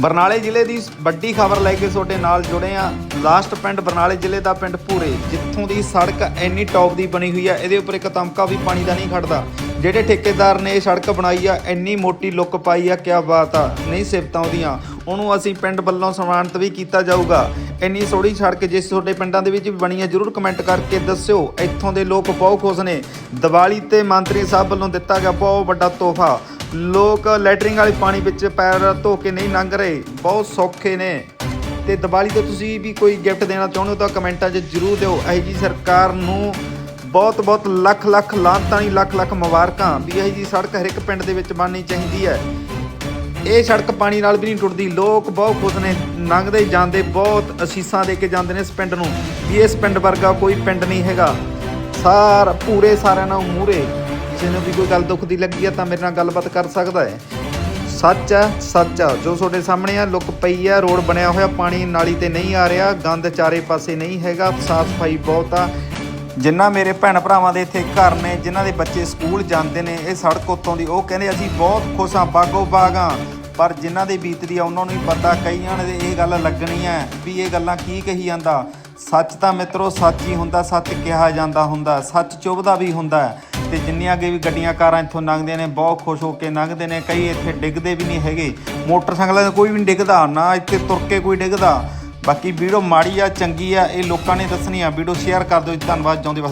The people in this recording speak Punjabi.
ਬਰਨਾਲੇ ਜ਼ਿਲ੍ਹੇ ਦੀ ਵੱਡੀ ਖਬਰ ਲੈ ਕੇ ਤੁਹਾਡੇ ਨਾਲ ਜੁੜੇ ਆ ਲਾਸਟ ਪਿੰਡ ਬਰਨਾਲੇ ਜ਼ਿਲ੍ਹੇ ਦਾ ਪਿੰਡ ਭੂਰੇ, ਜਿੱਥੋਂ ਦੀ ਸੜਕ ਇੰਨੀ ਟੌਪ ਦੀ ਬਣੀ ਹੋਈ ਆ ਇਹਦੇ ਉੱਪਰ ਇੱਕ ਤਮਕਾ ਵੀ ਪਾਣੀ ਦਾ ਨਹੀਂ ਖੜਦਾ। ਜਿਹੜੇ ਠੇਕੇਦਾਰ ਨੇ ਇਹ ਸੜਕ ਬਣਾਈ ਆ, ਇੰਨੀ ਮੋਟੀ ਲੁੱਕ ਪਾਈ ਆ, ਕਿਆ ਬਾਤ ਆ, ਨਹੀਂ ਸਿਫਤਾਂ ਉਹਦੀਆਂ। ਉਹਨੂੰ ਅਸੀਂ ਪਿੰਡ ਵੱਲੋਂ ਸਨਮਾਨਿਤ ਵੀ ਕੀਤਾ ਜਾਊਗਾ। ਇੰਨੀ ਸੋਹਣੀ ਸੜਕ ਜਿਸ ਤੁਹਾਡੇ ਪਿੰਡਾਂ ਦੇ ਵਿੱਚ ਵੀ ਬਣੀ ਹੈ ਜਰੂਰ ਕਮੈਂਟ ਕਰਕੇ ਦੱਸਿਓ। ਇੱਥੋਂ ਦੇ ਲੋਕ ਬਹੁਤ ਖੁਸ਼ ਨੇ। ਦੀਵਾਲੀ ਤੇ ਮੰਤਰੀ ਸਾਹਿਬ ਵੱਲੋਂ ਦਿੱਤਾ ਗਿਆ ਬਹੁਤ ਵੱਡਾ ਤੋਹਫਾ। ਲੋਕ ਲੈਟਰਿੰਗ ਵਾਲੇ ਪਾਣੀ ਵਿੱਚ ਪੈਰ ਧੋ ਕੇ ਨਹੀਂ ਲੰਘ ਰਹੇ। ਬਹੁਤ ਸੌਖੇ ਨੇ। ਤੇ ਦੀਵਾਲੀ ਤੇ ਤੁਸੀਂ ਵੀ ਕੋਈ ਗਿਫਟ ਦੇਣਾ ਚਾਹੁੰਦੇ ਹੋ ਤਾਂ ਕਮੈਂਟਾਂ 'ਚ ਜਰੂਰ ਦਿਓ। ਇਹ ਜੀ ਸਰਕਾਰ ਨੂੰ ਬਹੁਤ ਬਹੁਤ ਲੱਖ ਲੱਖ ਲਾਂਤਾਂ ਦੀ ਲੱਖ ਲੱਖ ਮੁਬਾਰਕਾਂ ਵੀ ਇਹ ਜੀ ਸੜਕ ਹਰ ਇੱਕ ਪਿੰਡ ਦੇ ਵਿੱਚ ਬਣਨੀ ਚਾਹੀਦੀ ਹੈ। ਇਹ ਸੜਕ ਪਾਣੀ ਨਾਲ ਵੀ ਨਹੀਂ ਟੁੱਟਦੀ। ਲੋਕ ਬਹੁਤ ਖੁਸ਼ ਨੇ। ਲੰਘਦੇ ਜਾਂਦੇ। ਬਹੁਤ ਅਸੀਸਾਂ ਦੇ ਕੇ ਜਾਂਦੇ ਨੇ ਇਸ ਪਿੰਡ ਨੂੰ। ਵੀ ਇਸ ਪਿੰਡ ਵਰਗਾ ਕੋਈ ਪਿੰਡ ਨਹੀਂ ਹੈਗਾ। ਸਾਰ, ਪੂਰੇ ਸਾਰਿਆਂ ਨਾਲ ਮੂਰੇ ਕਿਸੇ ਨੂੰ ਵੀ ਕੋਈ ਗੱਲ ਦੁੱਖ ਦੀ ਲੱਗੀ ਆ ਤਾਂ ਮੇਰੇ ਨਾਲ ਗੱਲਬਾਤ ਕਰ ਸਕਦਾ ਹੈ। ਸੱਚ ਹੈ ਸੱਚ ਆ। ਜੋ ਤੁਹਾਡੇ ਸਾਹਮਣੇ ਆ, ਲੁੱਕ ਪਈ ਆ, ਰੋਡ ਬਣਿਆ ਹੋਇਆ, ਪਾਣੀ ਨਾਲੀ ਤੇ ਨਹੀਂ ਆ ਰਿਹਾ, ਗੰਦ ਚਾਰੇ ਪਾਸੇ ਨਹੀਂ ਹੈਗਾ, ਸਾਫ਼ ਸਫ਼ਾਈ ਬਹੁਤ ਆ। ਜਿਨ੍ਹਾਂ ਮੇਰੇ ਭੈਣ ਭਰਾਵਾਂ ਦੇ ਇੱਥੇ ਘਰ ਨੇ, ਜਿਨ੍ਹਾਂ ਦੇ ਬੱਚੇ ਸਕੂਲ ਜਾਂਦੇ ਨੇ, ਇਹ ਸੜਕ ਉੱਤੋਂ ਦੀ, ਉਹ ਕਹਿੰਦੇ ਅਸੀਂ ਬਹੁਤ ਖੁਸ਼ ਹਾਂ, ਬਾਗੋ ਬਾਗਾਂ ਪਰ ਜਿਨ੍ਹਾਂ ਦੇ ਬੀਤਦੀ ਆ, ਉਹਨਾਂ ਨੂੰ ਹੀ ਪਤਾ ਕਈਆਂ ਨੇ ਇਹ ਗੱਲ ਲੱਗਣੀ ਹੈ ਵੀ ਇਹ ਗੱਲਾਂ ਕੀ ਕਹੀ ਜਾਂਦਾ। ਸੱਚ ਤਾਂ ਮਿੱਤਰੋ, ਸੱਚ ਹੀ ਹੁੰਦਾ, ਸੱਚ ਕਿਹਾ ਜਾਂਦਾ ਹੁੰਦਾ, ਸੱਚ ਚੁੱਭਦਾ ਵੀ ਹੁੰਦਾ। ਤੇ ਜਿੰਨੀਆਂ ਅੱਗੇ ਵੀ ਗੱਡੀਆਂ ਕਾਰਾਂ ਇੱਥੋਂ ਲੰਘਦੀਆਂ ਨੇ, ਬਹੁਤ ਖੁਸ਼ ਹੋ ਕੇ ਲੰਘਦੇ ਨੇ। ਕਈ ਇੱਥੇ ਡਿੱਗਦੇ ਵੀ ਨਹੀਂ ਹੈਗੇ। ਮੋਟਰਸਾਈਕਲਾਂ ਤੇ ਕੋਈ ਵੀ ਨਹੀਂ ਡਿੱਗਦਾ, ਨਾ ਇੱਥੇ ਤੁਰ ਕੇ ਕੋਈ ਡਿੱਗਦਾ। ਬਾਕੀ ਵੀਡੀਓ ਮਾੜੀ ਆ, ਚੰਗੀ ਆ, ਇਹ ਲੋਕਾਂ ਨੇ ਦੱਸਣੀ ਆ। ਵੀਡੀਓ ਸ਼ੇਅਰ ਕਰ ਦਿਓ ਜੀ, ਧੰਨਵਾਦ ਚਾਹੁੰਦੇ